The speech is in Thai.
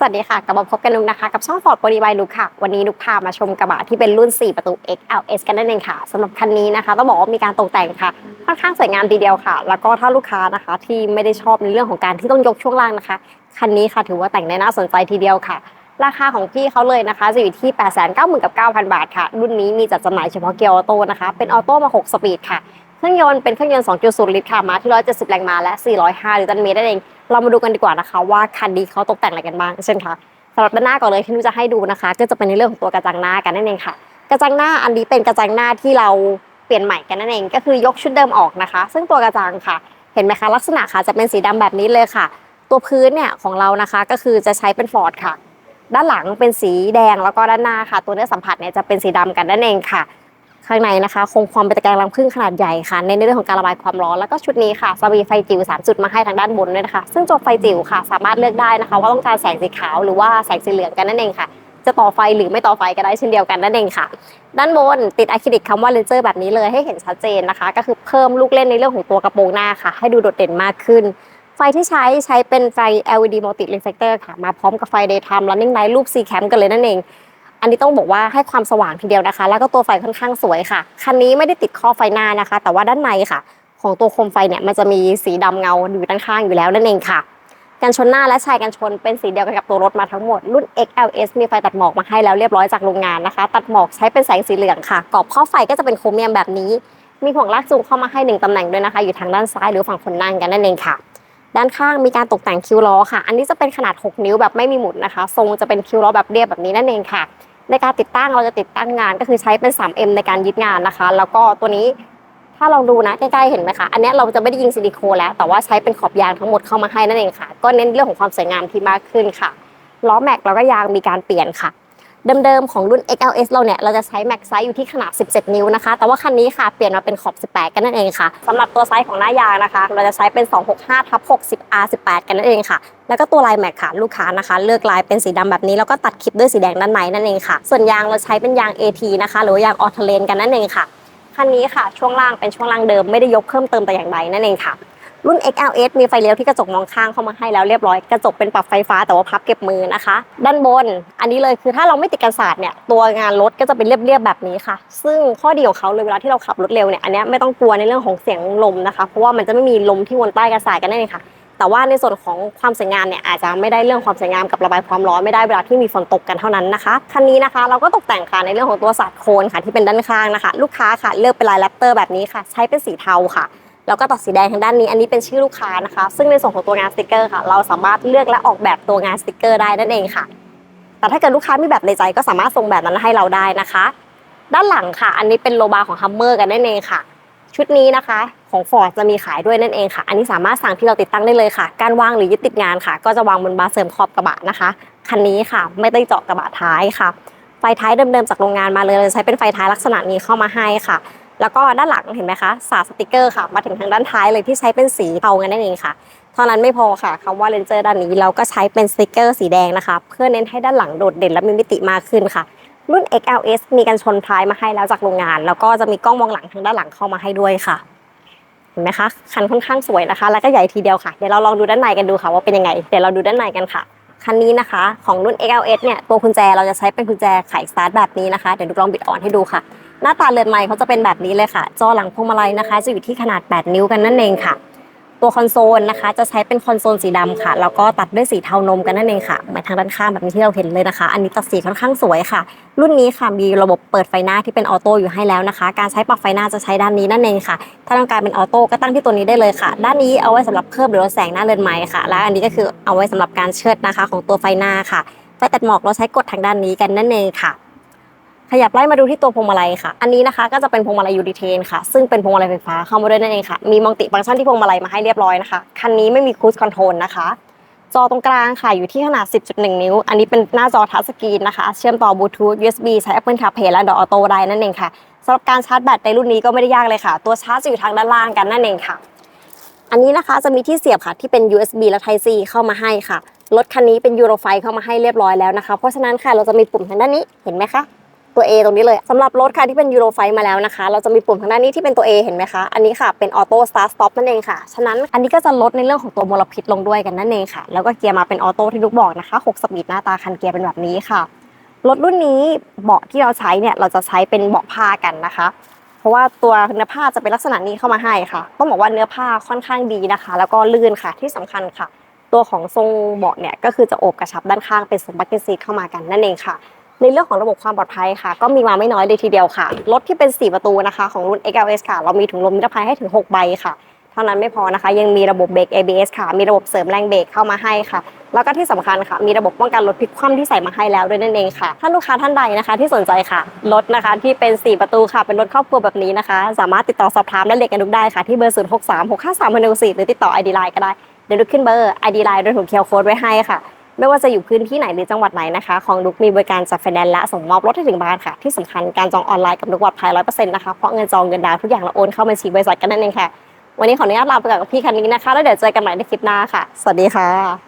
สวัสดีค่ะ กลับมาพบกันนุกนะคะ กับช่อง Ford Body by นุกค่ะ วันนี้นุกพามาชมกระบะที่เป็นรุ่น 4 ประตู XLS กันนั่นเองค่ะสำหรับคันนี้นะคะ ต้องบอกว่ามีการตกแต่งค่ะ ค่อนข้างสวยงามทีเดียวค่ะ แล้วก็ถ้าลูกค้านะคะที่ไม่ได้ชอบในเรื่องของการที่ต้องยกช่วงล่างนะคะ คันนี้ค่ะถือว่าแต่งได้น่าสนใจทีเดียวค่ะ ราคาของพี่เขาเลยนะคะจะอยู่ที่ 8 9 9 0 0 0 บาทค่ะ รุ่นนี้มีจัดจำหน่ายเฉพาะเกียร์ออโต้นะคะ เป็นออโต้มา 6 สปีดค่ะ เครื่องยนต์เป็นเครื่องยนต์ 2.0 ลิตรค่ะมาที่ 170 แรงม้าและ 405 นิวตันเมตรนั่นเอง เรามาดูกันดีกว่านะคะ ว่าคันนี้เขาตกแต่งอะไรกันบ้างเช่นค่ะสำหรับด้านหน้าก่อนเลยที่นุ้จะให้ดูนะคะ ก็จะเป็นในเรื่องของตัวกระจังหน้ากันนั่นเองค่ะ กระจังหน้าอันนี้เป็นกระจังหน้าที่เราเปลี่ยนใหม่กันนั่นเอง ก็คือยกชุดเดิมออกนะคะ ซึ่งตัวกระจังค่ะ เห็นไหมคะ ลักษณะค่ะจะเป็นสีดำแบบนี้เลยค่ะ ตัวพื้นเนี่ยของเรานะคะก็คือจะใช้เป็นฟอร์ดค่ะ ด้านหลังเป็นสีแดงแล้วก็ด้านหน้าค่ะ ตัวเนื้อสัมผัสเนี่ยจะเป็นสีดำกันนั่นเองค่ะ ข้างในนะคะคงความเป็นตะแกรงรังผึ้งขนาดใหญ่ค่ะในเรื่องของการระบายความร้อนแล้วก็ชุดนี้ค่ะจะมีไฟจิ๋ว3จุดมาให้ทางด้านบนด้วยนะคะ ซึ่งตัวไฟจิ๋วค่ะ สามารถเลือกได้นะคะ ว่าต้องการแสงสีขาวหรือว่าแสงสีเหลืองกันนั่นเองค่ะ จะต่อไฟหรือไม่ต่อไฟก็ได้เช่นเดียวกันนั่นเองค่ะ ด้านบนติดอะคริลิกคำว่าเลนเจอร์แบบนี้เลยให้เห็นชัดเจนนะคะ ก็คือเพิ่มลูกเล่นในเรื่องของตัวกระโปรงหน้าค่ะ ให้ดูโดดเด่นมากขึ้นไฟที่ใช้ใช้เป็นไฟ LED multi reflector ค่ะ มาพร้อมกับไฟ daytime running light รูป C cam กันเลยนั่นเอง อันนี้ต้องบอกว่าให้ความสว่างทีเดียวนะคะ แล้วก็ตัวไฟค่อนข้างสวยค่ะ คันนี้ไม่ได้ติดข้อไฟหน้านะคะ แต่ว่าด้านในค่ะ ของตัวโคมไฟเนี่ยมันจะมีสีดำเงาอยู่ด้านข้างอยู่แล้วนั่นเองค่ะกันชนหน้าและชายกันชนเป็นสีเดียวกันกับตัวรถมาทั้งหมด รุ่น XLS มีไฟตัดหมอกมาให้แล้วเรียบร้อยจากโรงงานนะคะ ตัดหมอกใช้เป็นแสงสีเหลืองค่ะกรอบข้อไฟก็จะเป็นโครเมียมแบบนี้ มีห่วงลากจูงเข้ามาให้หนึ่งตำแหน่งด้วยนะคะ อยู่ทางด้านซ้ายหรือฝั่งคนนั่งกันนั่นเองค่ะ ด้านข้างมีการตกแต่งคิ้วล้อค่ะ อันนี้จะเป็นขนาด 6 นิ้วแบบไม่มีหมุนนะคะ ทรงจะเป็นคิ้วล้อแบบเรียบแบบนี้นั่นเองค่ะ ในการติดตั้งเราจะติดตั้งงานก็คือใช้เป็น 3M ในการยึดงานนะคะ แล้วก็ตัวนี้ถ้าลองดูนะใกล้ๆเห็นไหมคะ อันนี้เราจะไม่ได้ยิงซิลิโคนแล้ว แต่ว่าใช้เป็นขอบยางทั้งหมดเข้ามาให้นั่นเองค่ะ ก็เน้นเรื่องของความสวยงามที่มากขึ้นค่ะ ล้อแม็กแล้วก็ยางมีการเปลี่ยนค่ะ เดิมๆ ของรุ่น XLS เราเนี่ย เราจะใช้แม็กไซส์อยู่ที่ขนาด 17 นิ้วนะคะ แต่ว่าคันนี้ค่ะ เปลี่ยนมาเป็นขอบ 18 กันนั่นเองค่ะสำหรับตัวไซส์ของหน้ายางนะคะ เราจะใช้เป็น 265ทับ60 R18 กันนั่นเองค่ะ แล้วก็ตัวลายแม็กค่ะลูกค้านะคะ เลือกลายเป็นสีดำแบบนี้ แล้วก็ตัดคลิปด้วยสีแดงด้านในนั่นเองค่ะ ส่วนยางเราใช้เป็นยาง AT นะคะ หรือว่ายางออทเลนกันนั่นเองค่ะคันนี้ค่ะช่วงล่างเป็นช่วงล่างเดิมไม่ได้ยกเพิ่มเติมแต่อย่างใดนั่นเองค่ะ รุ่น XLS มีไฟเลี้ยวที่กระจกมองข้างเข้ามาให้แล้วเรียบร้อยกระจกเป็นปรับไฟฟ้าแต่ว่าพับเก็บมือนะคะ ด้านบน อันนี้เลยคือถ้าเราไม่ติดกันศาสตร์เนี่ยตัวงานรถก็จะเป็นเรียบๆแบบนี้ค่ะ ซึ่งข้อดีของเขาเลยเวลาที่เราขับรถเร็วเนี่ยอันนี้ไม่ต้องกลัวในเรื่องของเสียงลมนะคะ เพราะว่ามันจะไม่มีลมที่วนใต้กันศาส์กันแน่เองค่ะ แต่ว่าในส่วนของความสวยงามเนี่ยอาจจะไม่ได้เรื่องความสวยงามกับระบายความร้อนไม่ได้เวลาที่มีฝนตกกันเท่านั้นนะคะคันนี้นะคะ เราก็ตกแต่งค่ะในเรื่องของตัวสาดโคนค่ะที่เป็นด้านข้างนะคะ ลูกค้าค่ะเลือกเป็นลายแรปเตอร์แบบนี้ค่ะ ใช้เป็นสีเทาค่ะ แล้วก็ตัดสีแดงทางด้านนี้อันนี้เป็นชื่อลูกค้านะคะ ซึ่งในส่วนของตัวงานสติกเกอร์ค่ะ เราสามารถเลือกและออกแบบตัวงานสติกเกอร์ได้นั่นเองค่ะ แต่ถ้าเกิดลูกค้ามีแบบในใจก็สามารถส่งแบบนั้นให้เราได้นะคะ ด้านหลังค่ะ อันนี้เป็นโลบาของฮัมเมอร์กันนั่นเองค่ะ ชุดนี้นะคะของ Ford จะมีขายด้วยนั่นเองค่ะ อันนี้สามารถสั่งที่เราติดตั้งได้เลยค่ะ การวางหรือยึดติดงานค่ะ ก็จะวางบนบาร์เสริมขอบกระบะนะคะ คันนี้ค่ะ ไม่ได้เจาะกระบะท้ายค่ะ ไฟท้ายเดิมๆจากโรงงานมาเลยเราจะใช้เป็นไฟท้ายลักษณะนี้เข้ามาให้ค่ะ แล้วก็ด้านหลังเห็นไหมคะสาสติกเกอร์ค่ะ มาถึงทางด้านท้ายเลยที่ใช้เป็นสีเทากันนั่นเองค่ะเท่านั้นไม่พอค่ะคำว่าเลนเจอร์ด้านนี้เราก็ใช้เป็นสติกเกอร์สีแดงนะคะ เพื่อเน้นให้ด้านหลังโดดเด่นและมีมิติมากขึ้นค่ะ รุ่น XLS มีกันชนท้ายมาให้แล้วจากโรงงาน แล้วก็จะมีกล้องมองหลังทางด้านหลังเข้ามาให้ด้วยค่ะเห็นไหมคะคันค่อนข้างสวยนะคะ แล้วก็ใหญ่ทีเดียวค่ะเดี๋ยวเราลองดูด้านในกันดูค่ะว่าเป็นยังไงเดี๋ยวเราดูด้านในกันค่ะคันนี้นะคะของรุ่น XLS เนี่ยตัวกุญแจเราจะใช้เป็นกุญแจไขสตาร์ทแบบนี้นะคะ เดี๋ยวดูลองบิดออนให้ดูค่ะ หน้าตาเรือนไม้เขาจะเป็นแบบนี้เลยค่ะ จอหลังพวงมาลัยนะคะ จะอยู่ที่ขนาด 8 นิ้วกันนั่นเองค่ะ ตัวคอนโซลนะคะ จะใช้เป็นคอนโซลสีดำค่ะ แล้วก็ตัดด้วยสีเทานมกันนั่นเองค่ะมาทางด้านข้างแบบนี้ที่เราเห็นเลยนะคะ อันนี้ตัดสีค่อนข้างสวยค่ะ รุ่นนี้ค่ะมีระบบเปิดไฟหน้าที่เป็นออโต้อยู่ให้แล้วนะคะ การใช้ปรับไฟหน้าจะใช้ด้านนี้นั่นเองค่ะ ถ้าต้องการเป็นออโต้ก็ตั้งที่ตัวนี้ได้เลยค่ะ ด้านนี้เอาไว้สำหรับเพิ่มหรือลดแสงหน้าเรือนไม้ค่ะ และอันนี้ก็คือเอาไว้สำหรับการเชิดนะคะ ของตัวไฟหน้าค่ะไฟตัดหมอกเราใช้กดทางด้านนี้กันนั่นเองค่ะ ขยับไล่มาดูที่ตัวพวงมาลัยค่ะ อันนี้นะคะก็จะเป็นพวงมาลัยยูดิเทนค่ะ ซึ่งเป็นพวงมาลัยไฟฟ้าเข้ามาด้วยนั่นเองค่ะ มีมัลติฟังก์ชันที่พวงมาลัยมาให้เรียบร้อยนะคะ คันนี้ไม่มีครู i คอนโทรลนะคะ จอตรงกลางค่ะอยู่ที่ขนาด 10.1 นิ้ว อันนี้เป็นหน้าจอทัชสกรีนนะคะ เชื่อมต่อบลูทูธ USB ใช้ Apple CarPlay และ Door Auto ได้นั่นเองค่ะสำหรับการชาร์จแบตในรุ่นนี้ก็ไม่ได้ยากเลยค่ะ ตัวชาร์จจะอยู่ทางด้านล่างกันนั่นเองค่ะ อันนี้นะคะจะมีที่เสียบค่ะที่เป็น USB และ Type C เข้ามาให้ค่ะ รถคันนี้เป็นยูโรไฟเข้ามาให้เรียบร้อยแล้วนะคะ เพราะฉะนั้นค่ะเราจะมีปุ่มทางด้านนี้เห็นไหมคะ ตัว A ตรงนี้เลยสำหรับรถค่ะที่เป็นยูโรไฟมาแล้วนะคะ เราจะมีปุ่มทางด้านนี้ที่เป็นตัว A เห็นไหมคะ อันนี้ค่ะเป็นออโต้สตาร์ทสต็อปนั่นเองค่ะ ฉะนั้นอันนี้ก็จะลดในเรื่องของตัวมลพิษลงด้วยกันนั่นเองค่ะ แล้วก็เกียร์มาเป็นออโต้ที่ลูกบอกนะคะ6สปีดหน้าตาคันเกียร์เป็นแบบนี้ค่ะ รถรุ่นนี้เบาะที่เราใช้เนี่ยเราจะใช้เป็นเบาะผ้ากันนะคะ เพราะว่าตัวเนื้อผ้าจะเป็นลักษณะนี้เข้ามาให้ค่ะ ต้องบอกว่าเนื้อผ้าค่อนข้างดีนะคะ แล้วก็ลื่นค่ะที่สำคัญค่ะ ตัวของทรงเบาะเนี่ยก็คือจะโอบกระชับด้านข้างเป็นสบักเกซีเข้ามากันนั่นเองค่ะ ในเรื่องของระบบความปลอดภัยค่ะ ก็มีมาไม่น้อยเลยทีเดียวค่ะ รถที่เป็น 4 ประตูนะคะ ของรุ่น XLS ค่ะ เรามีถุงลมนิรภัยให้ถึง 6 ใบค่ะ เท่านั้นไม่พอนะคะ ยังมีระบบเบรก ABS ค่ะ มีระบบเสริมแรงเบรกเข้ามาให้ค่ะ แล้วก็ที่สำคัญค่ะ มีระบบป้องกันรถพลิกคว่ำที่ใส่มาให้แล้วด้วยนั่นเองค่ะ ถ้าลูกค้าท่านใดนะคะ ที่สนใจค่ะ รถนะคะที่เป็น 4 ประตูค่ะ เป็นรถครอบครัวแบบนี้นะคะ สามารถติดต่อสอบถามและเรียกกันดุกได้ค่ะ ที่เบอร์ 0 6 3 6 5 3 1 4หรือติดต่อ ID Line ก็ได้ เดี๋ยวดุกขึ้นเบอร์ ID Line โดยถูกเคียวโค้ดไว้ให้ค่ะ ไม่ว่าจะอยู่พื้นที่ไหนหรือจังหวัดไหนนะคะ ของลุกมีบริการจัดไฟแนนซ์และส่งมอบรถให้ถึงบ้านค่ะ ที่สำคัญการจองออนไลน์กับลุกวัดภัยร้อยเปอร์เซ็นต์นะคะ เพราะเงินจองเงินดาวทุกอย่างเราโอนเข้าบัญชีบริษัทกันนั่นเองค่ะ วันนี้ขออนุญาตลาไปกับพี่คันนี้นะคะ แล้วเดี๋ยวเจอกันใหม่ในคลิปหน้าค่ะ สวัสดีค่ะ